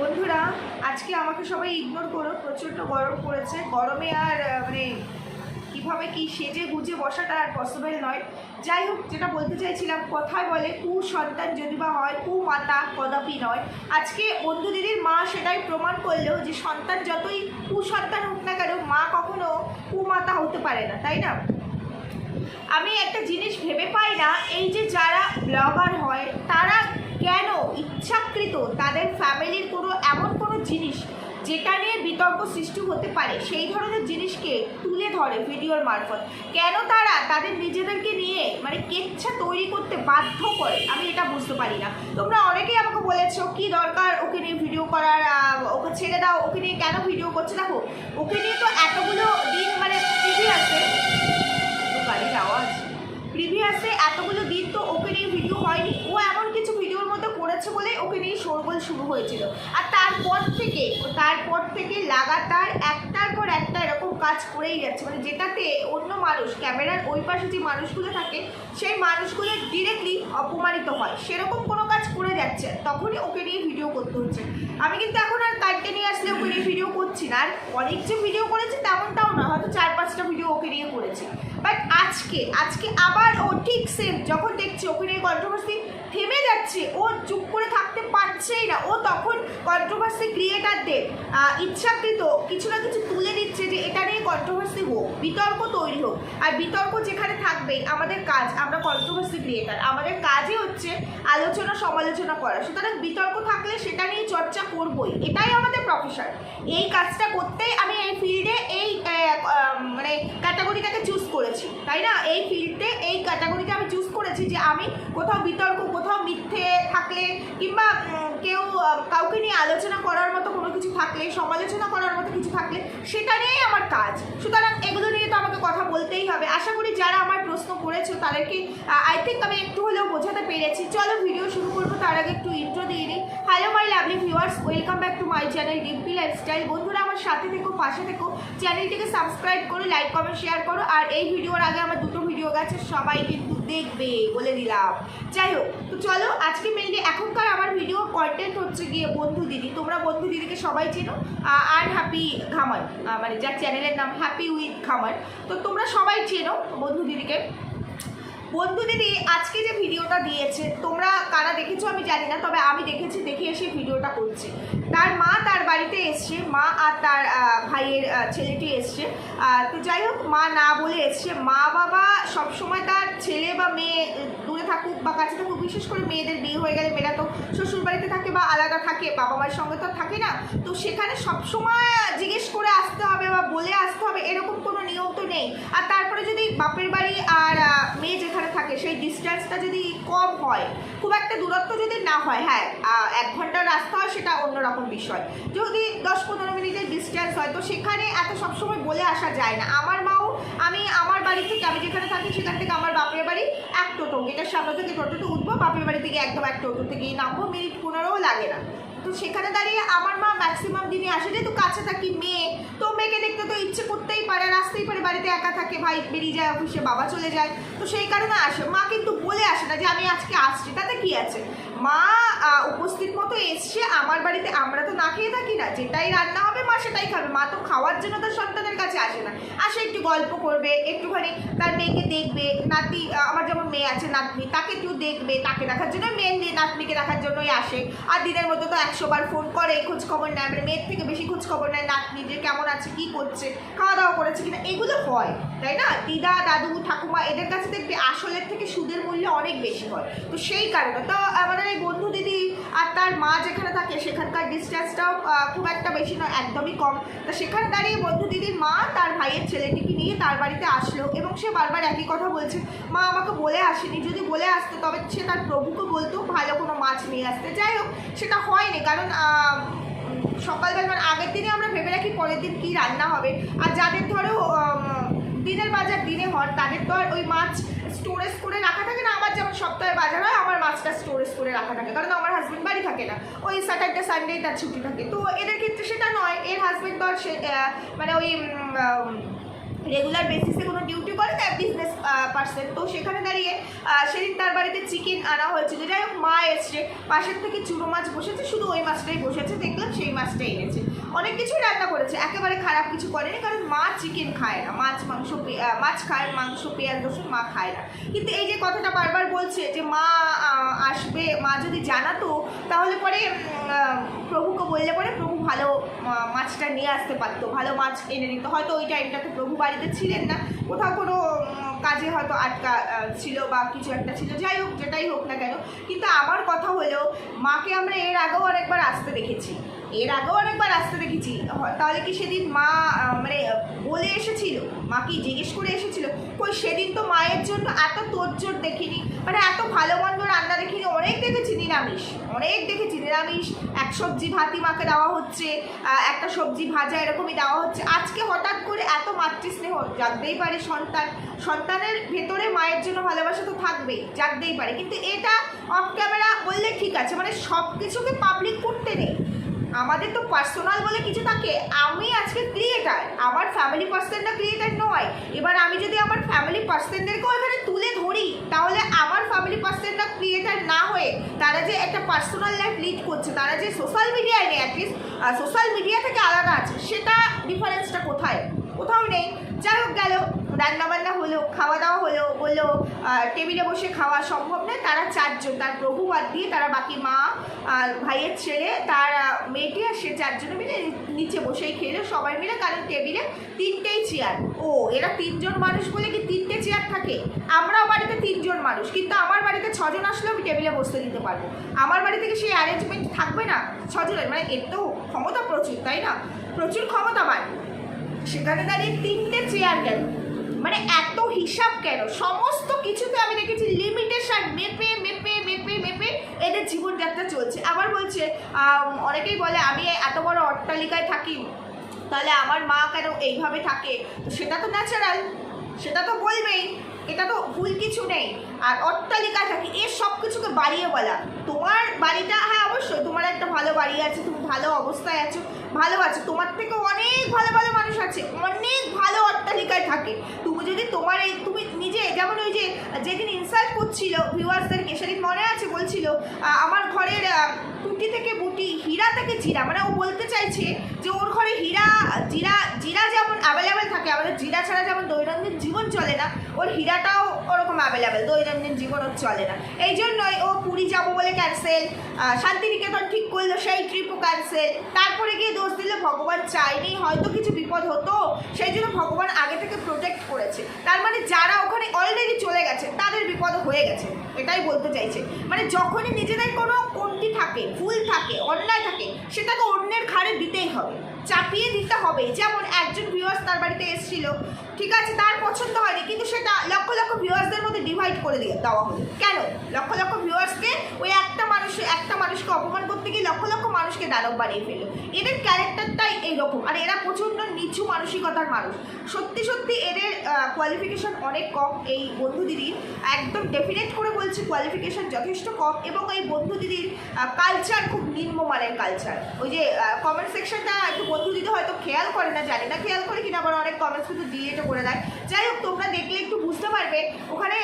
বন্ধুরা, আজকে আমাকে সবাই ইগনোর করো, প্রচণ্ড গরম পড়েছে। গরমে আর মানে কীভাবে কি সেজে গুজে বসাটা আর পসিবল নয়। যাই হোক, যেটা বলতে চাইছিলাম, কথায় বলে কু সন্তান যদি বা হয়, কু মাতা কদাপি নয়। আজকে বন্ধু দিদির মা সেটাই প্রমাণ করল যে সন্তান যতই কুসন্তান হোক না কেন, মা কখনো কুমাতা হতে পারে না, তাই না? আমি একটা জিনিস ভেবে পাই না, এই যে যারা ব্লগার হয়, তারা কেন ইচ্ছাকৃত তাদের ফ্যামিলির কোনো, এমন কোনো জিনিস যেটা নিয়ে বিতর্ক সৃষ্টি হতে পারে, সেই ধরনের জিনিসকে তুলে ধরে ভিডিওর মারফত। কেন তারা তাদের নিজেদেরকে নিয়ে মানে কেচ্ছা তৈরি করতে বাধ্য করে? আমি এটা বুঝতে পারি না। তোমরা অনেকেই আমাকে বলেছ, কি দরকার ওকে নিয়ে ভিডিও করার? ওকে ছেড়ে দাও, ওকে নিয়ে কেন ভিডিও করছে? দেখো, ওকে নিয়ে তো এতগুলো দিন মানে টিভি আছে গাড়ির আওয়াজ প্রিভিয়াসে এতগুলো দিন তো ওকে নিয়ে ভিডিও হয়নি। ও এমন কিছু ভিডিওর মধ্যে করেছে বলে ওকে নিয়ে শোরগোল শুরু হয়েছিল। আর তারপর থেকে তারপর থেকে লাগাতার একটার পর একটা এরকম কাজ করেই যাচ্ছে। মানে যেটাতে অন্য মানুষ, ক্যামেরার ওই পাশে যে মানুষগুলো থাকে, সেই মানুষগুলো ডিরেক্টলি অপমানিত হয়। সেরকম কোনো কাজ করে যাচ্ছে, তখনই ওকে নিয়ে ভিডিও করতে হচ্ছে। আমি কিন্তু এখন আর কাটতে নিয়ে আসলে ওকে নিয়ে ভিডিও করছি না। আর অনেক যে ভিডিও করেছি তেমনটাও না, হয়তো চার পাঁচটা ভিডিও ওকে নিয়ে করেছি। বাট আজকে আজকে আবার ও ঠিক সেম যখন দেখছে ওকে নিয়ে কন্ট্রোভার্সি থেমে যাচ্ছে, ও চুপ করে থাকতে পারছেই না, ও তখন কন্ট্রোভার্সি ক্রিয়েটারদের ইচ্ছাকৃত কিছু না কিছু তুলে দিচ্ছে যে এটা নিয়ে কন্ট্রোভার্সি হোক, বিতর্ক তৈরি হোক। আর বিতর্ক যেখানে থাকবেই, আমাদের কাজ, আমরা কন্ট্রোভার্সি ক্রিয়েটার আমাদের কাজই হচ্ছে আলোচনা সমালোচনা করা। সুতরাং বিতর্ক থাকলে সেটা নিয়ে চর্চা করবই। এটাই আমাদের প্রফেশন এই কাজটা করতেই আমি এই ফিল্ডে এই মানে ক্যাটাগরিটাকে চুজ করেছি। তাই না? এই ফিল্ডে এই ক্যাটাগরিটা আমি চুজ করেছি যে আমি কোথাও বিতর্ক, কোথাও মিথ্যে থাকলে কিংবা কেউ কাউকে নিয়ে আলোচনা করার মতো কোনো কিছু থাকলে, সমালোচনা করার মতো কিছু থাকলে, সেটা নিয়েই আমার কাজ। সুতরাং এগুলো নিয়ে তো আমাকে কথা বলতেই হবে। আশা করি যারা আমার প্রশ্ন করেছ, তাদেরকে আই থিঙ্ক আমি একটু হলেও বোঝাতে পেরেছি। চলো ভিডিও শুরু করব, তার আগে একটু ইন্ট্রো দিয়ে নিই hello my lovely viewers welcome back to my channel Dimpi lifestyle বন্ধুরা, আমার সাথে থেকো, পাশে থেকো। চ্যানেলটিকে সাবস্ক্রাইব করো লাইক কমেন্ট শেয়ার করো। আর এই ভিডিওর আগে আমার দুটো ভিডিও গেছে সবাই কিন্তু দেখবে বলে দিলাম। যাই হোক, তো চলো, আজকে মেনলি এখনকার আমার ভিডিও কন্টেন্ট হচ্ছে গিয়ে বন্ধু দিদি। তোমরা বন্ধু দিদিকে সবাই চেনো আর হ্যাপি ঘামার মানে যার চ্যানেলের নাম হ্যাপি উইথ ঘামার তো তোমরা সবাই চেনো বন্ধু দিদিকে। বন্ধু দিদি, আজকে যে ভিডিওটা দিয়েছে, তোমরা কারা দেখেছ আমি জানি না, তবে আমি দেখেছি, দেখে এসে ভিডিওটা করছি। তার মা তার বাড়িতে এসছে, মা আর তার ভাইয়ের ছেলেটি এসছে। তো যাই হোক, মা না বলে এসছে। মা বাবা সবসময় তার ছেলে বা মেয়ে থাকুক বা কাছে থাকুক, বিশেষ করে মেয়েদের বিয়ে হয়ে গেলে মেয়েরা তো শ্বশুর বাড়িতে থাকে বা আলাদা থাকে বাবা মায়ের সঙ্গে তো থাকে না। তো সেখানে সবসময় জিজ্ঞেস করে আসতে হবে বা বলে আসতে হবে, এরকম কোনো নিয়ম তো নেই। আর তারপরে যদি বাপের বাড়ি আর মেয়ে যেখানে থাকে, সেই ডিস্টেন্সটা যদি কম হয়, খুব একটা দূরত্ব যদি না হয় হ্যাঁ এক ঘণ্টার রাস্তা হয়, সেটা অন্যরকম বিষয়। যদি দশ পনেরো মিনিটের ডিস্টেন্স হয়, তো সেখানে এত সবসময় বলে আসা যায় না। আমার আমি আমার বাড়ি থেকে, আমি যেখানে থাকি সেখান থেকে আমার বাপের বাড়ি এক টোটো। গেটের সামনে থেকে টোটোতে উঠবো, বাপের বাড়ি থেকে একদম এক টোটো থেকে নামবো, মিনিট পনেরোও লাগে না। তো সেখানে দাঁড়িয়ে আমার মা ম্যাক্সিমাম দিনে আসে, যেহেতু কাছে থাকি মেয়ে, তো মেয়েকে দেখতে তো ইচ্ছে করতেই পারে আসতেই পারে, বাড়িতে একা থাকে, ভাই বেরিয়ে যায়, অফিসে বাবা চলে যায়, তো সেই কারণে আসে। মা কিন্তু বলে আসে না যে, আমি আজকে আসছি। তাতে কি আছে? মা উপস্থিত মতো এসছে, আমার বাড়িতে আমরা তো না খেয়ে থাকি না, যেটাই রান্না হবে মা সেটাই খাবে। মা তো খাওয়ার জন্য তার সন্তানের কাছে আসে না। আসে একটু গল্প করবে, একটুখানি তার মেয়েকে দেখবে, নাতি, আমার যেমন মেয়ে আছে, নাতনি, তাকে একটু দেখবে, তাকে দেখার জন্য মেনলি নাতনিকে দেখার জন্যই আসে। আর দিনের মতো তো একশো বার ফোন করে খোঁজ খবর নেয় মানে মেয়ের থেকে বেশি খোঁজ খবর নেয় নাতনি যে কেমন আছে, কি করছে খাওয়া দাওয়া করেছে কিনা, এগুলো হয়, তাই না? দিদা, দাদু, ঠাকুমা, এদের কাছে দেখবে আসলের থেকে সুদের মূল্য অনেক বেশি হয়। তো সেই কারণে, তো আমাদের এই বন্ধু দিদি আর তার মা যেখানে থাকে, সেখানকার ডিস্টেন্সটাও খুব একটা বেশি নয়, একদমই কম। তো সেখানে দাঁড়িয়ে বন্ধু দিদির মা তার ভাইয়ের ছেলেটিকে নিয়ে তার বাড়িতে আসলো এবং সে বারবার একই কথা বলছে, মা, আমাকে বলে আসেনি। যদি বলে আসতো, তবে সে তার প্রভুকে বলতো, ভালো কোনো মাছ নিয়ে আসতে। যাই হোক, সেটা হয়নি কারণ সকালবেলা মানে আগের দিনে আমরা ভেবে রাখি, পরের দিন কী রান্না হবে। আর যাদের ধরো দিনের বাজার দিনে হয় তাদের তো আর ওই মাছ স্টোরেজ করে রাখা থাকে না, আমার যেমন সপ্তাহে বাজার হয় মাছটা স্টোরেজ করে রাখা থাকে। কারণ আমার হাজব্যান্ড বাড়ি থাকে না। ওই স্যাটারডে সানডে তার ছুটি থাকে। তো এদের ক্ষেত্রে সেটা নয়। এর হাজব্যান্ড আর সে মানে ওই রেগুলার বেসিসে কোনো ডিউটি করে না বিজনেস পার্সন তো সেখানে দাঁড়িয়ে সেদিন তার বাড়িতে চিকেন আনা হয়েছিল। যাই হোক, মা এসছে। পাশের থেকে চুনো মাছ বসেছে। শুধু ওই মাছটাই বসেছে। দেখলাম সেই মাছটাই এনেছে। অনেক কিছুই রান্না করেছে, একেবারে খারাপ কিছু করেনি, কারণ মা চিকেন খায় না, মাছ মাংস মাছ খায়, মাংস, পেঁয়াজ, রসুন মা খায় না। কিন্তু এই যে কথাটা বারবার বলছে যে মা আসবে, মা যদি জানাতো, তাহলে পরে প্রভুকে বললে পরে প্রভু ভালো মাছটা নিয়ে আসতে পারতো, ভালো মাছ এনে দিত। হয়তো ওই টাইমটাতে প্রভু বাড়িতে ছিলেন না, কোথাও কোনো কাজে হয়তো আটকা ছিল বা কিছু একটা ছিল, যাই হোক, যেটাই হোক না কেন। কিন্তু আমার কথা হলেও মাকে আমরা এর আগেও অনেকবার আসতে দেখেছি। এর আগেও অনেকবার আসতে দেখেছি। তাহলে কি সেদিন মা মানে বলে এসেছিল? মা কি জিজ্ঞেস করে এসেছিল? কই, সেদিন তো মায়ের জন্য এত তোরজোর দেখিনি। মানে এত ভালো মন্দ রান্না দেখিনি। অনেক দেখেছি, নিরামিষ। অনেক দেখেছি, নিরামিষ। এক সবজি ভাতি মাকে দেওয়া হচ্ছে একটা সবজি ভাজা এরকমই দেওয়া হচ্ছে। আজকে হঠাৎ করে এত মাতৃস্নেহ, জাগতেই পারে সন্তান। সন্তানের ভেতরে মায়ের জন্য ভালোবাসা তো থাকবেই, জাগতেই পারে। কিন্তু এটা অফ ক্যামেরা বললে ঠিক আছে। মানে সব কিছুকে পাবলিক করতে নেই। আমাদের তো পার্সোনাল বলে কিছু থাকে। আমি আজকে ক্রিয়েটার আমার ফ্যামিলি পার্সনটা ক্রিয়েটার নয়। এবার আমি যদি আমার ফ্যামিলি পার্সনদেরকেও এখানে তুলে ধরি, তাহলে আমার ফ্যামিলি পার্সনটা ক্রিয়েটার না হয়ে তারা যে একটা পার্সোনাল লাইফ লিড করছে, তারা যে সোশ্যাল মিডিয়ায় নেই অ্যাটলিস্ট সোশ্যাল মিডিয়া থেকে আলাদা আছে, সেটা ডিফারেন্সটা কোথায়? কোথাও নেই। যাই হোক গেল। রান্নাবান্না হলো খাওয়া দাওয়া হলো, বলল টেবিলে বসে খাওয়া সম্ভব নয়, তারা চারজন, তার প্রভু বাদ দিয়ে তারা বাকি মা ভাইয়ের ছেলে, তার মেয়েটি আর সে চারজনে মিলে নিচে বসেই খেলো, সবাই মিলে কারণ টেবিলে তিনটেই চেয়ার। ও, এরা তিনজন মানুষ বলে কি তিনটে চেয়ার থাকে? আমরাও বাড়িতে তিনজন মানুষ, কিন্তু আমার বাড়িতে ছজন আসলেও আমি টেবিলে বসতে দিতে পারব। আমার বাড়ি থেকে সেই অ্যারেঞ্জমেন্ট থাকবে না, ছজনের মানে এর তো ক্ষমতা প্রচুর, তাই না? প্রচুর ক্ষমতা ক্ষমতাবান। সেখানে দাঁড়িয়ে তিনটে চেয়ার কেন মানে এত হিসাব কেন? সমস্ত কিছুতে আমি দেখেছি লিমিটেশন মেপে মেপে মেপে মেপে এদের জীবনযাত্রা চলছে। আবার বলছে অনেকেই বলে, আমি এত বড় অট্টালিকায় থাকি, তাহলে আমার মা কেন এইভাবে থাকে? তো সেটা তো ন্যাচারাল সেটা তো বলবেই, এটা তো ভুল কিছু নেই। আর অট্টালিকা থাকে এর সব কিছুকে বাড়িয়ে বলা। তোমার বাড়িটা হ্যাঁ অবশ্যই, তোমার একটা ভালো বাড়ি আছে, তুমি ভালো অবস্থায় আছো ভালো আছে। তোমার থেকে অনেক ভালো ভালো মানুষ আছে। অনেক ভালো অট্টালিকায় থাকে। তুমি যদি তোমার এই তুমি নিজে, যেমন ওই যে যেদিন ইনসাল্ট করছিল ভিউয়ার্সদেরকে সেদিন মনে আছে বলছিল আমার ঘরের টুটি থেকে বুটি, হীরা থেকে জিরা। মানে ও বলতে চাইছে যে ওর ঘরে হীরা, জিরা জিরা যেমন অ্যাভেলেবেল থাকে, আমাদের জিরা ছাড়া যেমন দৈনন্দিন জীবন চলে না, ওর হীরাটাও ওরকম অ্যাভেলেবেল দৈনন্দিন জীবন ওর চলে না। এই জন্যই ও পুরী যাব বলে ক্যান্সেল শান্তিনিকেতন ঠিক করল, সেই ট্রিপও ক্যান্সেল তারপরে গিয়ে দোষ দিলে, ভগবান চাইনি, হয়তো কিছু বিপদ হতো, সেই জন্য ভগবান আগে থেকে প্রোটেক্ট করেছে। তার মানে যারা ওখানে অলরেডি চলে গেছে, তাদের বিপদ হয়ে গেছে, এটাই বলতে চাইছে। মানে যখনই নিজেদের কোনো কমতি থাকে, ভুল থাকে, অন্যায় থাকে, সেটাকে অন্যের ঘাড়ে দিতেই হবে, চাপিয়ে দিতে হবে। যেমন একজন ভিউয়ার্স তার বাড়িতে এসেছিল ঠিক আছে, তার পছন্দ হয়নি, কিন্তু সেটা লক্ষ লক্ষ ভিউয়ার্সদের মধ্যে ডিভাইড করে দিয়ে দেওয়া হলো। কেন? লক্ষ লক্ষ ভিউয়ার্সকে ওই একটা মানুষ, একটা মানুষকে অপমান করতে গিয়ে লক্ষ লক্ষ মানুষকে দানব বানিয়ে ফেলল। এদের ক্যারেক্টারটাই এইরকম, আর এরা প্রচণ্ড নিচু মানসিকতার মানুষ। সত্যি সত্যি এদের কোয়ালিফিকেশন অনেক কম। এই বন্ধু দিদির, একদম ডেফিনেট করে বলছি কোয়ালিফিকেশন যথেষ্ট কম এবং এই বন্ধু দিদির কালচার খুব নিম্নমানের কালচার ওই যে কমেন্ট সেকশনটা একটু বন্ধু দিদি হয়তো খেয়াল করে না, জানি না খেয়াল করে কিনা, আবার অনেক কমেন্টস কিন্তু ডিলেটও করে দেয়। যাই হোক, তোমরা দেখলে একটু বুঝতে পারবে ওখানে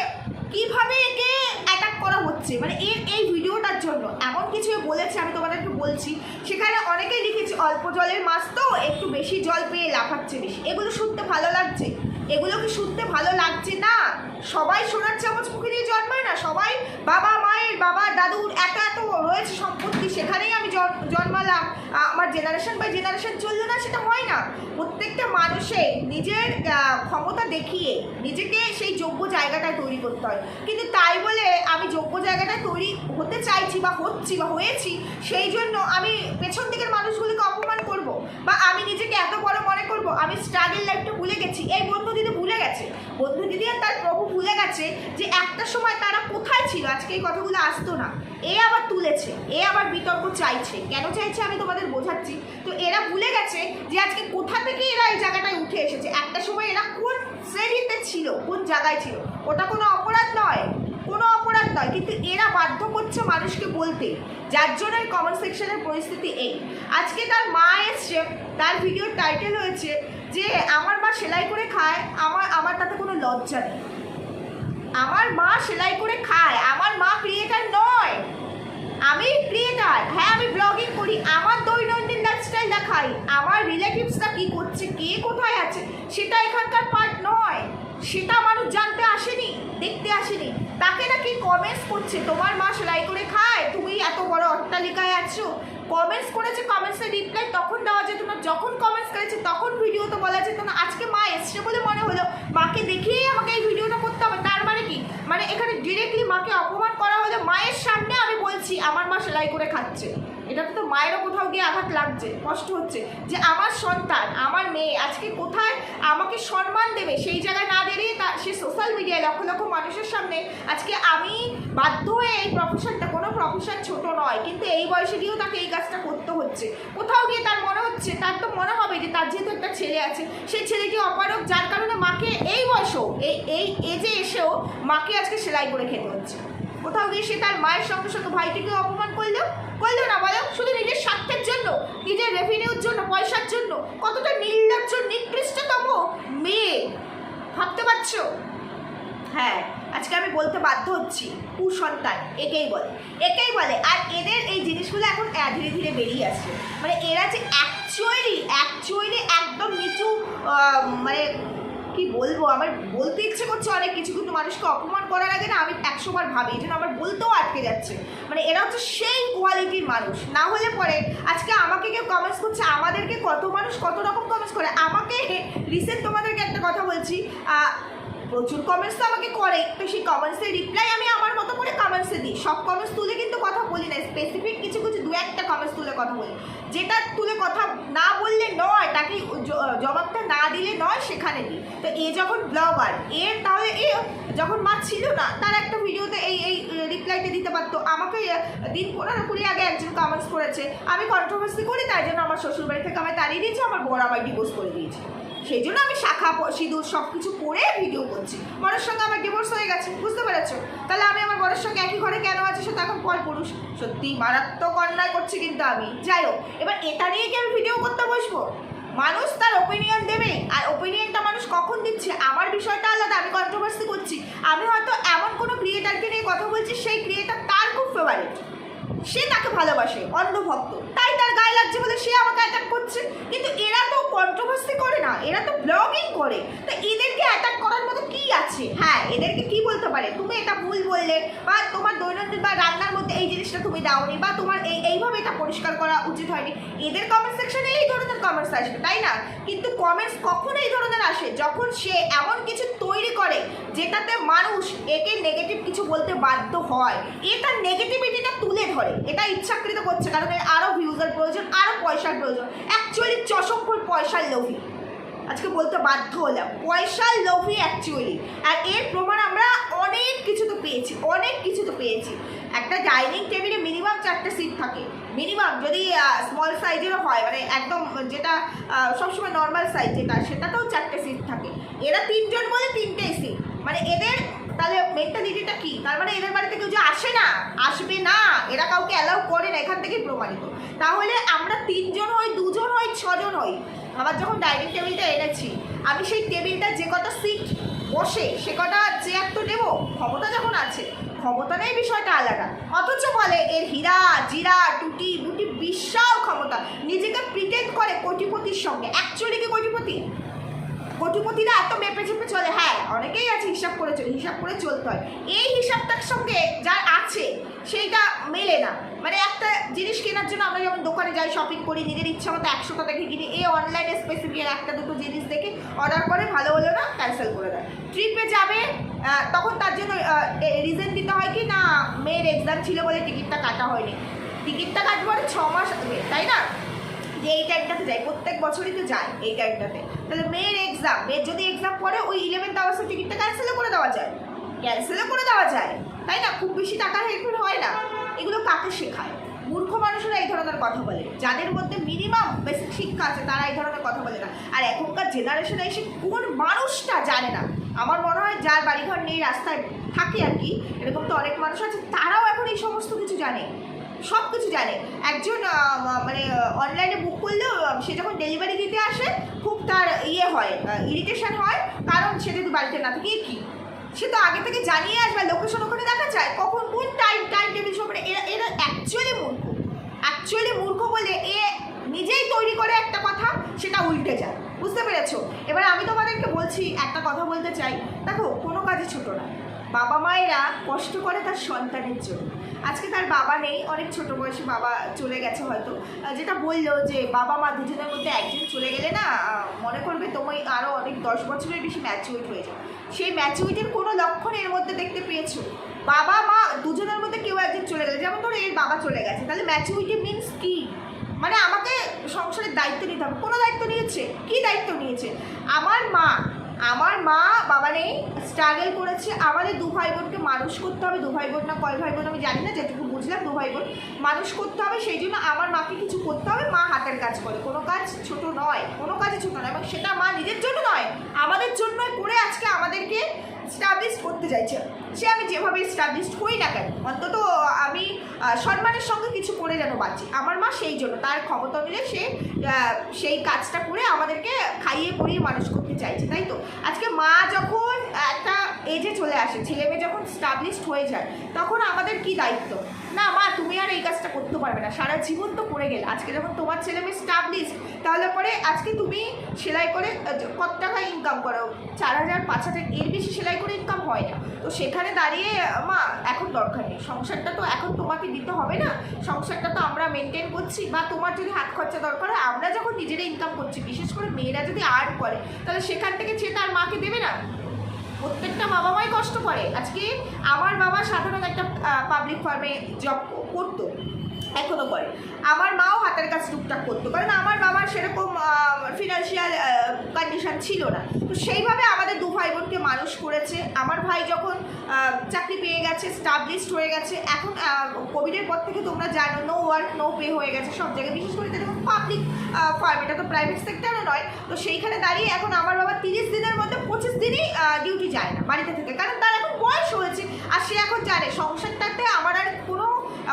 কীভাবে একে অ্যাটাক করা হচ্ছে। মানে এর এই ভিডিওটার জন্য এমন কিছু বলেছে, আমি তোমাদের একটু বলছি। সেখানে অনেকেই লিখেছি, অল্প জলের মাছ তো, একটু বেশি জল পেয়ে লাফাচ্ছে বেশি। এগুলো শুনতে ভালো লাগছে। এগুলো কি শুনতে ভালো লাগছে না? সবাই সোনার চামচ মুখে দিয়ে জন্মায় না? সবাই বাবা, মায়ের, বাবা, দাদুর এত এত রয়েছে সম্পত্তি, সেখানেই আমি জন- জন্মালাম। আমার জেনারেশন বাই জেনারেশন চলল না, সেটা হয় না। প্রত্যেকটা মানুষে নিজের ক্ষমতা দেখিয়ে নিজেকে সেই যোগ্য জায়গাটায় তৈরি করতে হয়। কিন্তু তাই বলে আমি যোগ্য জায়গাটায় তৈরি হতে চাইছি বা হচ্ছি বা হয়েছি, সেই জন্য আমি পেছন দিকের মানুষগুলিকে অপমান করব বা আমি নিজেকে এত বড় মনে করব, আমি স্ট্রাগল লাইফটা ভুলে গেছি। এই বন্ধু দিদি ভুলে গেছে। বন্ধু দিদি আর তার প্রভু ভুলে গেছে যে একটা সময় তারা কোথায় ছিল? আজকে এই কথাগুলো আসতো না। এ আবার তুলেছে, এ আবার বিতর্ক চাইছে। কেন চাইছে আমি তোমাদের বোঝাচ্ছি। তো এরা ভুলে গেছে যে আজকে কোথা থেকে এরা এই জায়গাটায় উঠে এসেছে। একটা সময় এরা কোন শ্রেণীতে ছিল, কোন জায়গায় ছিল? ওটা কোনো অপরাধ নয়। কোনো অপরাধ নয়, কিন্তু এরা বাধ্য করছে মানুষকে বলতে। যার জন্য কমেন্ট সেকশনের পরিস্থিতি এই। আজকে তার মা এসছে, তার ভিডিওর টাইটেল হয়েছে যে আমার মা সেলাই করে খায়, আমার আমার তাতে কোনো লজ্জা নেই। আমার মা সেলাই করে খায়, আমার মা ক্রিয়েটার নয়। আমি ক্রিয়েটার হ্যাঁ আমি ব্লগিং করি, আমার দৈনন্দিন লাইফস্টাইল দেখাই। আমার রিলেটিভসরা কি করছে, কে কোথায় আছে, সেটা এখানকার পার্ট সেটা মানুষ জানতে আসেনি, দেখতে আসেনি। তাকে নাকি কমেন্টস করছে, তোমার মা সেলাই করে খায়, তুমি এত বড় অট্টালিকায় আছো। কমেন্টস করেছে কমেন্টসের রিপ্লাই তখন দেওয়া যেত না। যখন কমেন্টস করেছে, তখন ভিডিও তো বলা যেত না। আজকে মা এসছে বলে মনে হলো। মাকে দেখিয়েই আমাকে এই ভিডিওটা করতে হবে। তার মানে কি? মানে এখানে ডিরেক্টলি মাকে অপমান করা হলো। মায়ের সামনে আমি বলছি, আমার মা সেলাই করে খাচ্ছে। এটাতে তো মায়েরও কোথাও গিয়ে আঘাত লাগছে, কষ্ট হচ্ছে। যে আমার সন্তান, আমার মেয়ে আজকে কোথায়, আমাকে সম্মান দেবে, সেই জায়গায় না দাঁড়িয়ে তা, সে সোশ্যাল মিডিয়ায় লক্ষ লক্ষ মানুষের সামনে আজকে আমি বাধ্য হয়ে এই প্রফেশনটা কোনো প্রফেশন ছোট নয়, কিন্তু এই বয়সে গিয়েও তাকে এই কাজটা করতে হচ্ছে। কোথাও গিয়ে তার মনে হচ্ছে, তার তো মনে হবে যে তার যেহেতু একটা ছেলে আছে সেই ছেলেটি অপারক যার কারণে মাকে এই বয়সেও, এই এই এজে এসেও মাকে আজকে সেলাই করে খেতে হচ্ছে। কোথাও গিয়ে সে তার মায়ের সঙ্গে সঙ্গে ভাইটিকে অপমান করল? করল না বলো শুধু নিজের স্বার্থের জন্য, নিজের রেভিনিউর জন্য, পয়সার জন্য। কতটা নির্লজ্জ, নিকৃষ্টতম মেয়ে। ভাবতে পারছ? হ্যাঁ আজকে আমি বলতে বাধ্য হচ্ছি, কুসন্তান, একেই বলে। একেই বলে, আর এদের এই জিনিসগুলো এখন ধীরে ধীরে বেরিয়ে আসছে। মানে এরা যে অ্যাকচুয়ালি অ্যাকচুয়ালি একদম নিচু মানে কি বলব? আমার বলতে ইচ্ছে করছে অনেক কিছু, কিন্তু মানুষকে অপমান করার আগে না আমি একশোবার ভাবি, এই আমার বলতেও আটকে যাচ্ছে। মানে এরা হচ্ছে সেই কোয়ালিটির মানুষ। না হলে পরে আজকে আমাকে কেউ কমেন্টস করছে, আমাদেরকে কত মানুষ কত রকম কমেন্টস করে। আমাকে রিসেন্ট তোমাদেরকে একটা কথা বলছি প্রচুর কমেন্টস তো আমাকে করে তো সেই কমেন্টসের রিপ্লাই আমি আমার মতো করে কমেন্টসে দিই। সব কমেন্টস তুলে কিন্তু কথা বলি না স্পেসিফিক কিছু কিছু দু একটা কমেন্টস তুলে কথা বলি। যেটা তুলে কথা না বললে নয়, তাকে জবাবটা না দিলে নয়, সেখানে দিই। তো এ যখন ব্লগার এর তাহলে এ যখন মা ছিল না, তার একটা ভিডিওতে এই এই রিপ্লাইটা দিতে পারতো। আমাকে দিন পনেরো কুড়ি আগে একজন কমেন্টস করেছে। আমি কন্ট্রোভার্সি করি, তাই জন্য আমার শ্বশুরবাড়ি থেকে আমায় তাড়িয়ে দিয়েছে, আমার বড় আমায় ডিভোর্স করে দিয়েছে। সেই জন্য আমি শাখা সিঁদুর সব কিছু করে ভিডিও করছি। বরের সঙ্গে আমার ডিভোর্স হয়ে গেছে, বুঝতে পেরেছ? তাহলে আমি আমার বরের সঙ্গে একই ঘরে কেন আছে সেটা এখন পর পুরুষ সত্যি মারাত্মক অন্যায় করছি কিন্তু আমি। যাই হোক, এবার এটা নিয়ে কি আমি ভিডিও করতে বসবো? মানুষ তার ওপিনিয়ন দেবে, আর ওপিনিয়নটা মানুষ কখন দিচ্ছে? আমার বিষয়টা আলাদা, আমি কন্ট্রোভার্সি করছি। আমি হয়তো এমন কোনো ক্রিয়েটারকে নিয়ে কথা বলছি, সেই ক্রিয়েটার তার খুব ফেভারিট সে তাকে ভালোবাসে অন্ধভক্ত তাই তার গায়ে লাগছে বলে সে আমাকে অ্যাটাক করছে। কিন্তু এরা তো কন্ট্রোভার্সি করে না, এরা তো ব্লগিং করে। তো এদেরকে অ্যাটাক করার মতো কি আছে? হ্যাঁ এদেরকে কি বলতে পারে? তুমি এটা ভুল বললে, বা তোমার দৈনন্দিন বা রান্নার মধ্যে এই জিনিসটা তুমি দাওনি, বা তোমার এই, এইভাবে এটা পরিষ্কার করা উচিত হয়নি। এদের কমেন্ট সেকশনে এই ধরনের কমেন্টস আসবে, তাই না? কিন্তু কমেন্টস কখন এই ধরনের আসে। যখন সে এমন কিছু তৈরি করে, যেটাতে মানুষ একে নেগেটিভ কিছু বলতে বাধ্য হয় এ তার নেগেটিভিটিটা তুলে ধরে। এটা ইচ্ছাকৃত করছে, কারণ এর আরও ভিউজের প্রয়োজন আরও পয়সার প্রয়োজন। অ্যাকচুয়ালি চশমপুর পয়সার লোভী। আজকে বলতে বাধ্য হলাম, পয়সার লোভী অ্যাকচুয়ালি আর এর প্রমাণ আমরা অনেক কিছু তো পেয়েছি, অনেক কিছু তো পেয়েছি। একটা ডাইনিং টেবিলে মিনিমাম চারটে সিট থাকে। মিনিমাম যদি স্মল সাইজেরও হয় মানে একদম যেটা সবসময় নর্মাল সাইজ যেটা, সেটাতেও চারটে সিট থাকে। এরা তিনজন বলে তিনটেই সিট মানে এদের তাহলে মেন্টালিটিটা কি? তার মানে এদের বাড়িতে কেউ যে আসে না, আসবে না, এরা কাউকে অ্যালাউ করে না, এখান থেকেই প্রমাণিত। তাহলে আমরা তিনজন হই, দুজন হই, ছজন হই। আবার যখন ডাইনিং টেবিলটা এনেছি, আমি সেই টেবিলটা যে কটা সিট বসে, সে কটা চেয়ার তো নেব, ক্ষমতা যখন আছে, ক্ষমতা নেই বিষয়টা আলাদা। অথচ বলে, এর হীরা, জিরা, টুটি বুটি বিশাল ক্ষমতা, নিজেকে প্রিটেন্ড করে কোটিপতির সঙ্গে। অ্যাকচুয়ালি কি কোটিপতি? কোটিপতিরা এত মেপে চেপে চলে হ্যাঁ অনেকেই আছে হিসাব করে চলে হিসাব করে চলতে হয়। এই হিসাবটার সঙ্গে যার আছে, সেইটা মেলে না। মানে একটা জিনিস কেনার জন্য আমরা যেমন দোকানে যাই শপিং করি, নিজের ইচ্ছা মতো একশোটা দেখে কিনি, এই অনলাইনে স্পেসিফিক একটা দুটো জিনিস দেখে অর্ডার করে, ভালো হলো না ক্যান্সেল করে দেয়। ট্রিপে যাবে তখন তার জন্য রিজন দিতে হয় কি, না মেয়ের এক্সাম ছিল বলে টিকিটটা কাটা হয়নি। টিকিটটা কাটবো আর ছ মাস তাই না? যে এই টাইমটাতে যায়, প্রত্যেক বছরই তো যায় এই টাইমটাতে তাহলে মেয়ের এক্সাম মেয়ের যদি এক্সাম পড়ে, ওই ইলেভেন্থ আওয়ার্সের টিকিটটা ক্যান্সেলও করে দেওয়া যায়। ক্যান্সেলও করে দেওয়া যায়, তাই না? খুব বেশি টাকার হেরফের হয় না। এগুলো কাকে শেখায়? মূর্খ মানুষেরা এই ধরনের কথা বলে। যাদের মধ্যে মিনিমাম বেসিক শিক্ষা আছে, তারা এই ধরনের কথা বলে না। আর এখনকার জেনারেশনে এসে কোন মানুষটা জানে না? আমার মনে হয় যার বাড়িঘর নেই, রাস্তায় থাকে আর কি, এরকম তো অনেক মানুষ আছে, তারাও এখন এই সমস্ত কিছু জানে। সব কিছু জানে। একজন মানে অনলাইনে বুক করলেও সে যখন ডেলিভারি দিতে আসে, খুব তার ইয়ে হয় ইরিটেশন হয়, কারণ সে যদি বাড়িতে না থাকে কি? সে তো আগে থেকে জানিয়ে আসবে লোকেশন ওখানে দেখা যায়, কখন কোন টাইম টাইম টেবিল সব এরা এরা অ্যাকচুয়ালি মূর্খ। অ্যাকচুয়ালি মূর্খ বলে এ নিজেই তৈরি করে একটা কথা, সেটা উল্টে যায়। বুঝতে পেরেছ? এবার আমি তোমাদেরকে বলছি, একটা কথা বলতে চাই। দেখো, কোনো কাজে ছোটো না। বাবা মায়েরা কষ্ট করে তার সন্তানের জন্য। আজকে তার বাবা নেই, অনেক ছোট বয়সে বাবা চলে গেছে হয়তো। যেটা বলল যে বাবা মা দুজনের মধ্যে একজন চলে গেলে না মনে করবে তোমায় আরও অনেক দশ বছরের বেশি ম্যাচিউর হয়ে যায় সেই ম্যাচিউরিটির কোনো লক্ষণ এর মধ্যে দেখতে পেয়েছ? বাবা মা দুজনের মধ্যে কেউ একজন চলে গেলে, যেমন ধরো এর বাবা চলে গেছে, তাহলে ম্যাচিউরিটি মিনস কি? মানে আমাকে সংসারের দায়িত্ব নিতে হবে। কোনো দায়িত্ব নিয়েছে? কি দায়িত্ব নিয়েছে? আমার মা আমার মা, বাবা নেই স্ট্রাগল করেছে। আমাদের দু ভাই বোনকে মানুষ করতে হবে। দু ভাই বোন না, কয় ভাই বোন আমি জানি না, যেটুকু বুঝলাম দু ভাই বোন মানুষ করতে হবে। সেই জন্য আমার মাকে কিছু করতে হবে। মা হাতের কাজ করে। কোনো কাজ ছোট নয়। কোনো কাজে ছোট নয়। এবং সেটা মা নিজের জন্য নয়, আমাদের জন্য করে আজকে আমাদেরকে স্টাবলিশ করতে চাইছে। সে আমি যেভাবে স্টাবলিশ হই না কেন, অন্তত আমি সম্মানের সঙ্গে কিছু করে যেন বাঁচি। আমার মা সেই জন্য, তার ক্ষমতা মিলে সে সেই কাজটা করে আমাদেরকে খাইয়ে পরিয়ে মানুষ করতে চাইছে, তাই তো আজকে মা যখন একটা এজে চলে আসে, ছেলে মেয়ে যখন স্টাবলিশড হয়ে যায়, তখন আমাদের কি দায়িত্ব? না, মা, তুমি আর এই কাজটা করতে পারবে না, সারা জীবন তো করে গেলে। আজকে যখন তোমার ছেলে মেয়ে স্টাবলিশ তাহলে পরে আজকে তুমি সেলাই করে কত টাকা ইনকাম করো? চার হাজার, পাঁচ হাজার, এর বেশি সেলাই করে ইনকাম হয় না। তো সেখানে দাঁড়িয়ে মা, এখন দরকার নেই। সংসারটা তো এখন তোমাকে দিতে হবে না। সংসারটা তো আমরা মেনটেন করছি বা তোমার যদি হাত খরচা দরকার হয়, আমরা যখন নিজেরা ইনকাম করছি, বিশেষ করে মেয়েরা যদি আর্ন করে, তাহলে সেখান থেকে সে তার মাকে দেবে না? প্রত্যেকটা বাবা মাই কষ্ট করে। আজকে আমার বাবা সাধারণ একটা পাবলিক ফার্মে জব করতো এখনও করে। আমার মাও হাতের কাজ টুকটাক করতো, কারণ আমার বাবার সেরকম ফিনান্সিয়াল কন্ডিশন ছিল না। তো সেইভাবে আমাদের দু ভাই বোনকে মানুষ করেছে। আমার ভাই যখন চাকরি পেয়ে গেছে স্টাবলিশড হয়ে গেছে, এখন কোভিডের পর থেকে তোমরা জানো নো ওয়ার্ক নো পে হয়ে গেছে, সব জায়গায়। বিশেষ করে পাবলিক ফার্ম এটা তো প্রাইভেট সেক্টরে নয়। তো সেইখানে দাঁড়িয়ে এখন আমার বাবা তিরিশ দিনের মধ্যে পঁচিশ দিনই ডিউটি যায় না বাড়িতে থেকে। কারণ তার এখন বয়স হয়েছে, আর সে এখন জানে সংসারটাতে আমার আর কোনো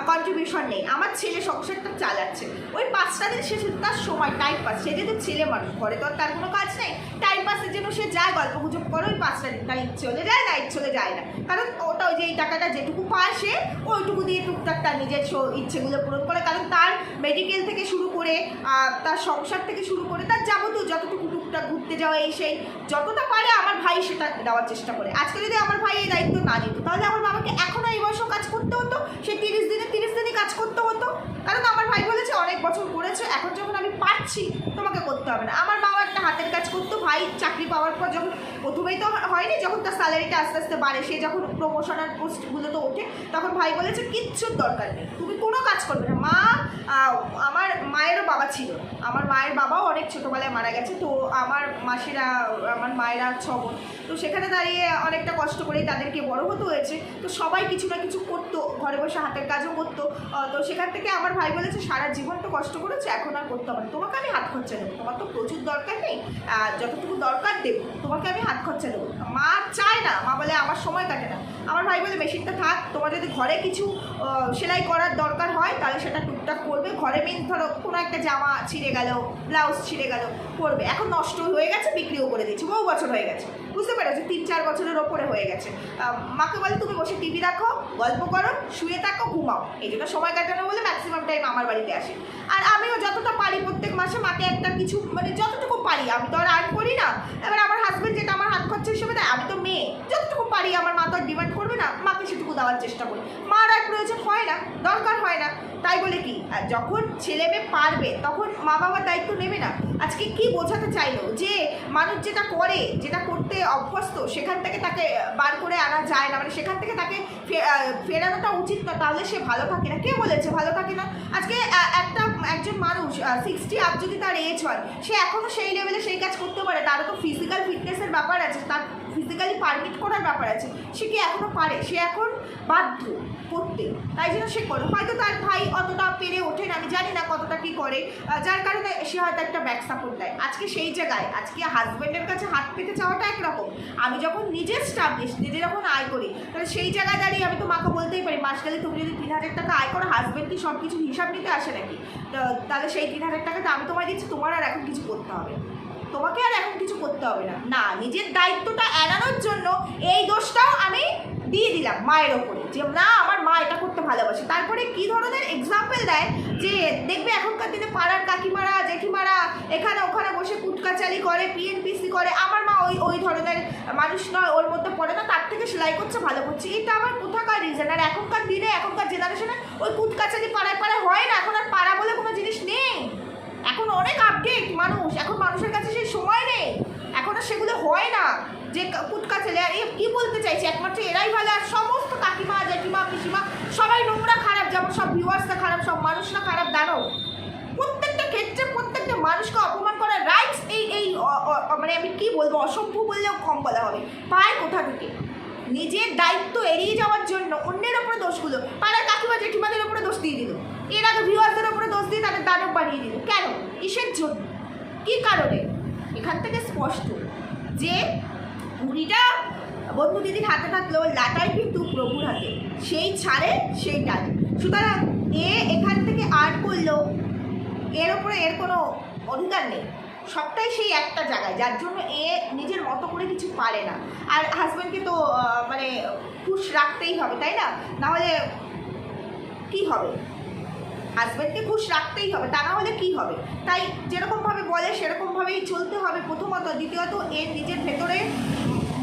কন্ট্রিবিউশন নেই। আমার ছেলে সংসারটা চালাচ্ছে। ওই পাঁচটা দিন সে তার সময় টাইম পাস সে যেহেতু ছেলে মানুষ ঘরে তো তার কোনো কাজ নেই। টাইম পাসের জন্য সে যায় গল্প গুজব করে, ওই পাঁচটা দিন তার ইচ্ছে হলে যায়, না ইচ্ছে হলে যায় না। কারণ ওটা ওই যে এই টাকাটা যেটুকু পায় সে, ওইটুকু দিয়ে টুকটাক তার নিজের ইচ্ছেগুলো পূরণ করে। কারণ তার মেডিকেল থেকে শুরু করে তার সংসার থেকে শুরু করে, তার যাবতীয় যতটুকু টুকটাক ঘুরতে যাওয়া, এই সেই যতটা পারে আমার ভাই সেটা দেওয়ার চেষ্টা করে। আজকে যদি আমার ভাই এই দায়িত্ব না নিত তাহলে আমার বাবাকে এখনও এই বয়সেও কাজ করতে হতো। সে তিরিশ দিনে তিরিশ দিনই কাজ করতে হতো। কারণ আমার ভাই বলেছে, অনেক বছর করেছে, এখন যখন আমি পারছি, তোমাকে করতে হবে না। আমার বাবা একটা হাতের কাজ করতো, ভাই চাকরি পাওয়ার পর যখন প্রথমেই তো হয়নি, যখন তার স্যালারিটা আস্তে আস্তে বাড়ে, সে যখন প্রমোশনাল পোস্টগুলোতে ওঠে, তখন ভাই বলেছে, কিচ্ছুর দরকার নেই। তুমি কোনো কাজ করবে না। মা আমার মায়েরও বাবা ছিল। আমার মায়ের বাবাও অনেক ছোটোবেলায় মারা গেছে। তো আমার মাসিরা, আমার মায়েরা ছ তো সেখানে দাঁড়িয়ে অনেকটা কষ্ট করেই তাদেরকে বড় হতে হয়েছে। তো সবাই কিছু না কিছু করতো, ঘরে বসে হাতের কাজও করতো। তো সেখান থেকে আমার ভাই বলেছে, সারা জীবন তো কষ্ট করেছে, এখন আর করতে হবে। তোমাকে আমি হাত খরচা দেবো। তোমার তো প্রচুর দরকার নেই। যতটুকু দরকার দেবো, তোমাকে আমি হাত খরচা দেবো। মা চায় না। মা বলে, আমার সময় আমার ভাই বলে, মেশিনটা থাক, তোমার যদি ঘরে কিছু সেলাই করার দরকার হয়, তাহলে সেটা টুকটাক করবে। ঘরে মিন ধরো, কোনো একটা জামা ছিঁড়ে গেল, ব্লাউজ ছিঁড়ে গেল, করবে। এখন নষ্ট হয়ে গেছে, বিক্রিও করে দিচ্ছে বহু বছর হয়ে গেছে। বুঝতে পেরেছ, তিন চার বছরের ওপরে হয়ে গেছে। মাকে বলে, তুমি বসে টিভি দেখো, গল্প করো, শুয়ে থাকো, ঘুমাও। এই জন্য সময় কাটানো বলে ম্যাক্সিমাম টাইম আমার বাড়িতে আসে। আর আমিও যতটা পারি প্রত্যেক মাসে মাকে একটা কিছু মানে যতটুকু পারি, আমি তো আর আর্ন করি না। এবার আমার হাজব্যান্ড যেটা আমার হাত খরচা হিসেবে দেয়, আমি তো মেয়ে। যতটুকু পারি আমার মা তো আর ডিমান্ড করবে না, মাকে সেটুকু দেওয়ার চেষ্টা করি। মার আর প্রয়োজন হয় না, দরকার হয় না। তাই বলে কি যখন ছেলে মেয়ে পারবে, তখন মা বাবার দায়িত্ব নেবে না। আজকে কি বোঝাতে চাইলো? যে মানুষ যেটা করে, যেটা করতে অভ্যস্ত, সেখান থেকে তাকে বার করে আনা যায় না। মানে সেখান থেকে তাকে ফেরানোটা উচিত না, তাহলে সে ভালো থাকে না। কে বলেছে ভালো থাকে না? আজকে একটা, একজন মানুষ সিক্সটি আপ যদি তার এজ হয়, সে এখনও সেই লেভেলে সেই কাজ করতে পারে। তারও তো ফিজিক্যাল ফিটনেসের ব্যাপার আছে, তার ফিজিক্যালি পারমিট করার ব্যাপার আছে। সে কি এখনও পারে? সে এখন বাধ্য। করতে। তাই জন্য সে করে। হয়তো তার ভাই অতটা পেরে ওঠে না, আমি জানি না কতটা কি করে। যার কারণে সে হয়তো একটা ব্যাক সাপোর্ট দেয়। আজকে সেই জায়গায়, আজকে হাজব্যান্ডের কাছে হাত পেতে চাওয়াটা একরকম। আমি যখন নিজে স্টাবলিশ নিজে যখন আয় করি, তাহলে সেই জায়গায় দাঁড়িয়ে আমি তো মাকে বলতেই পারি, মাস গেলে তুমি যদি তিন হাজার টাকা আয় করো হাজব্যান্ড কি সব কিছু হিসাব নিতে আসে নাকি? তাহলে সেই তিন হাজার টাকাতে আমি তোমায় দিচ্ছি, তোমার আর এখন কিছু করতে হবে। তোমাকে আর এখন কিছু করতে হবে না। না, নিজের দায়িত্বটা এড়ানোর জন্য এই দোষটাও আমি দিয়ে দিলাম মায়ের ওপরে। যে, না, আমার মা এটা করতে ভালোবাসে। তারপরে কি ধরনের এক্সাম্পল দেয়? যে, দেখবে এখনকার দিনে পাড়ার কাকিমারা, জেঠিমারা এখানে ওখানে বসে কুটকাচালি করে পিএনপিসি করে। আমার মা ওই ওই ধরনের মানুষ নয়, ওর মধ্যে পড়ে না, তার থেকে সেলাই করছে, ভালো করছে। এটা আমার কোথাকার রিজন আর এখনকার দিনে, এখনকার জেনারেশনে ওই কুটকাচালি পাড়ায় পাড়ায় হয় না। এখন আর পাড়া বলে কোনো জিনিস নেই। এখন অনেক আপডেট মানুষ। এখন মানুষের কাছে সেই সময় নেই। এখন আর সেগুলো হয় না। যে কুটকা ছেলে আর এ কি বলতে চাইছি? একমাত্র এরাই ভালো, আর সমস্ত কাকিমা, জেঠিমা, পিসিমা, সবাই নোংরা খারাপ, যেমন সব ভিউয়ার্সরা খারাপ, সব মানুষরা খারাপ দাঁড়ো প্রত্যেকটা ক্ষেত্রে প্রত্যেকটা মানুষকে অপমান করার রাইটস এই এই মানে আমি কী বলব অসভ্য বললেও কম বলা হবে। পায় কোথা থেকে? নিজের দায়িত্ব এড়িয়ে যাওয়ার জন্য অন্যের ওপরে দোষগুলো পাড়ার কাকিমা, জেঠিমাদের ওপরে দোষ দিয়ে দিল। এর আগে ভিউয়ারদের ওপরে দোষ দিয়ে তাদের দানব বানিয়ে দিল। কেন? কিসের জন্য? কী কারণে? এখান থেকে স্পষ্ট যে পুরীটা বন্ধু দিদির হাতে থাকলেও লাটাই কিন্তু প্রভুর হাতে। সেই ছাড়ে সেই টানে সুতরাং এ এখান থেকে আর্ট করল, এর ওপরে এর কোনো অধিকার নেই। সবটাই সেই একটা জায়গায়, যার জন্য এ নিজের মতো করে কিছু পারে না। আর হাজব্যান্ডকে তো মানে খুশ রাখতেই হবে, তাই না? নাহলে কি হবে? হাজব্যান্ডকে খুশ রাখতেই হবে, তা না হলে কি হবে? তাই যেরকমভাবে বলে, সেরকমভাবেই চলতে হবে প্রথমত। দ্বিতীয়ত এর নিজের ভেতরে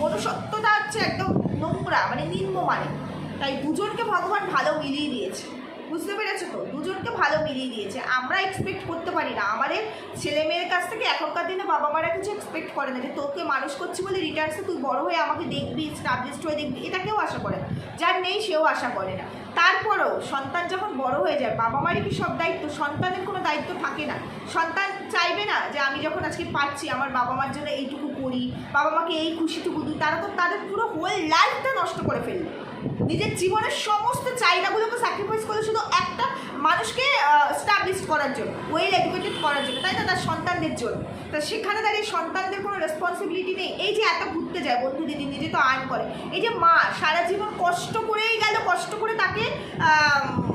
মনুষ্যত্বটা হচ্ছে একদম নোংরা মানে নিম্নমানের। তাই দুজনকে ভগবান ভালো মিলিয়ে দিয়েছে। বুঝতে পেরেছ তো? দুজনকে ভালো মিলিয়ে দিয়েছে। আমরা এক্সপেক্ট করতে পারি না। আমাদের ছেলে মেয়ের কাছ থেকে এখনকার দিনে বাবা মারা কিছু এক্সপেক্ট করে না যে, তোকে মানুষ করছি বলে রিটার্নসে তুই বড় হয়ে আমাকে দেখবি স্টাবলিশড হয়ে দেখবি। এটা কেউ আশা করে যার নেই, সেও আশা করে না। তারপরেও সন্তান যখন বড় হয়ে যায় বাবা মারই কি সব দায়িত্ব? সন্তানের কোনো দায়িত্ব থাকে না। সন্তান চাইবে না যে, আমি যখন আজকে পাচ্ছি আমার বাবা মার জন্য এইটুকু করি, বাবা মাকে এই খুশিটুকু দিই, তারা তো তাদের পুরো হোল লাইফটা নষ্ট করে ফেলবে নিজের জীবনের সমস্ত চাহিদাগুলোকে স্যাক্রিফাইস করে শুধু একটা মানুষকে স্টাবলিশ করার জন্য ওয়েল এডুকেটেড করার জন্য, তাই না? তার সন্তানদের জন্য। তা সেখানে দাঁড়িয়ে সন্তানদের কোনো রেসপন্সিবিলিটি নেই। এই যে এত ঘুরতে যায় বন্ধু দিদি নিজে তো আর্ন করে। এই যে মা সারা জীবন কষ্ট করেই গেল, কষ্ট করে তাকে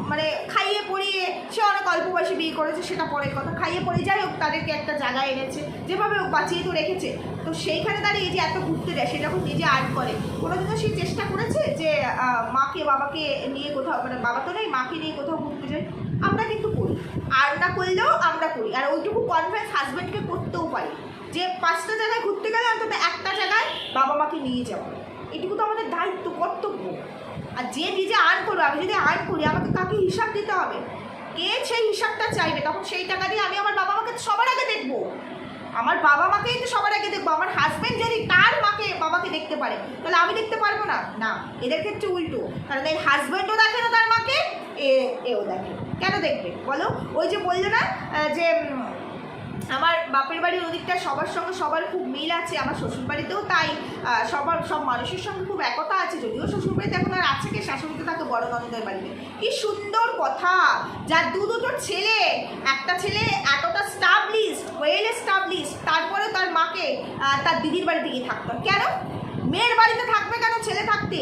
মানে খাইয়ে পড়িয়ে বয়সে বিয়ে করেছে, সেটা পরের কথা। খাইয়ে পড়ে যাই হোক, তাদেরকে একটা জায়গায় এনেছে, যেভাবে হোক বাঁচিয়ে তো রেখেছে। তো সেইখানে দাঁড়িয়ে এই যে এত ঘুরতে যায় সে যখন নিজে আর্ন করে। কোনোদিনও সে চেষ্টা করেছে যে মাকে, বাবাকে নিয়ে কোথাও মানে বাবা তো নেই, মাকে নিয়ে কোথাও ঘুরতে যায়। আমরা কিন্তু করি। আর না করলেও আমরা করি। আর ওইটুকু কনফিডেন্স হাজব্যান্ডকে করতেও পারি। যে পাঁচটা জায়গায় ঘুরতে গেলে অন্তত একটা জায়গায় বাবা মাকে নিয়ে যাব এটুকু তো আমাদের দায়িত্ব, কর্তব্য। আর যে নিজে আর্ন করবে, আমি যদি আর্ন করি, আমাকে কাকে হিসাব দিতে হবে? কে সেই হিসাবটা চাইবে? তখন সেই টাকা দিয়ে আমি আমার বাবা মাকে সবার আগে দেখব। আমার বাবা মাকেই তো সবার আগে দেখব। আমার হাজব্যান্ড যদি তার মাকে, বাবাকে দেখতে পারে, তাহলে আমি দেখতে পারব না? না, এদের ক্ষেত্রে উল্টো। কারণ এই হাজব্যান্ডও দেখে না তার মাকে, এ, এও দেখে। কেন দেখবে? বলো? ওই যে বলল না যে আমার বাপের বাড়ির ওদিকটা সবার সঙ্গে সবার খুব মিল আছে, আমার শ্বশুর বাড়িতেও তাই সবার, সব মানুষের সঙ্গে খুব একতা আছে, যদিও শ্বশুর বাড়িতে এখন আর আছে কে শাশুড়িতে থাকে বড় ননদের বাড়িতে। কি সুন্দর কথা! যার দু দুটো ছেলে, একটা ছেলে এতটা স্টাবলিশড ওয়েল এস্টাবলিশড তারপরে তার মাকে তার দিদির বাড়িতে গিয়ে থাকতো কেন? মেয়ের বাড়িতে থাকবে কেন ছেলে থাকতে?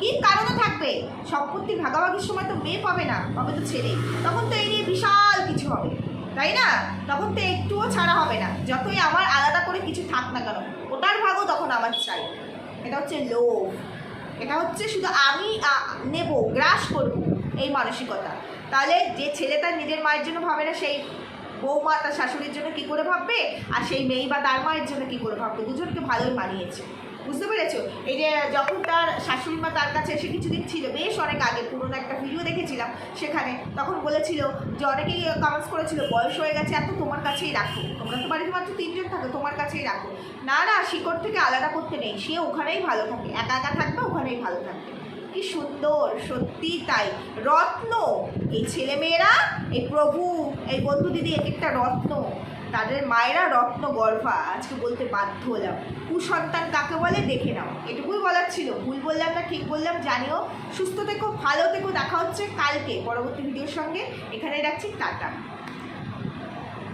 কি কারণে থাকবে? সম্পত্তি ভাগাভাগির সময় তো মেয়ে পাবে না, পাবে তো ছেলে তখন তো এই নিয়ে বিশাল কিছু হবে। তাই না? তখন তো একটুও ছাড়া হবে না। যতই আমার আলাদা করে কিছু থাক না কেন, ওটার ভাগও তখন আমার চাই। এটা হচ্ছে লোভ। এটা হচ্ছে শুধু আমি নেব, গ্রাস করব এই মানসিকতা। তাহলে যে ছেলে তার নিজের মায়ের জন্য ভাবে না, সেই বৌমা তার শাশুড়ির জন্য কী করে ভাববে? আর সেই মেয়ে বা তার মায়ের জন্য কী করে ভাববে? দুজনকে ভালোই মানিয়েছে। বুঝতে পেরেছ? এই যে যখন তার শাশুড়ি মা তার কাছে এসে কিছুদিন ছিল বেশ অনেক আগে, পুরোনো একটা ভিডিও দেখেছিলাম সেখানে, তখন বলেছিল যে অনেকেই কমেন্টস করেছিল, বয়স হয়ে গেছে, এত তোমার কাছেই রাখো। তোমরা তো বাড়িতে মাত্র তিনজন থাকো, তোমার কাছেই রাখো। না না, শিকড় থেকে আলাদা করতে নেই, সে ওখানেই ভালো থাকে, একা একা থাকবে, ওখানেই ভালো থাকবে। কি সুন্দর, সত্যি তাই, রত্ন, এই ছেলেমেয়েরা, এই প্রভু, এই বন্ধু দিদি, এক একটা রত্ন। তাদের মায়েরা রত্ন গর্ভা আজকে বলতে বাধ্য হলাম। কুসন্তান কাকে বলে? দেখে নাও। এটুকুই বলার ছিল। ভুল বললাম না, ঠিক বললাম, জানিও। সুস্থ থেকো, ভালো থেকো, দেখা হচ্ছে কালকে। পরবর্তী ভিডিওর সঙ্গে। এখানে রাখছি, টাটা।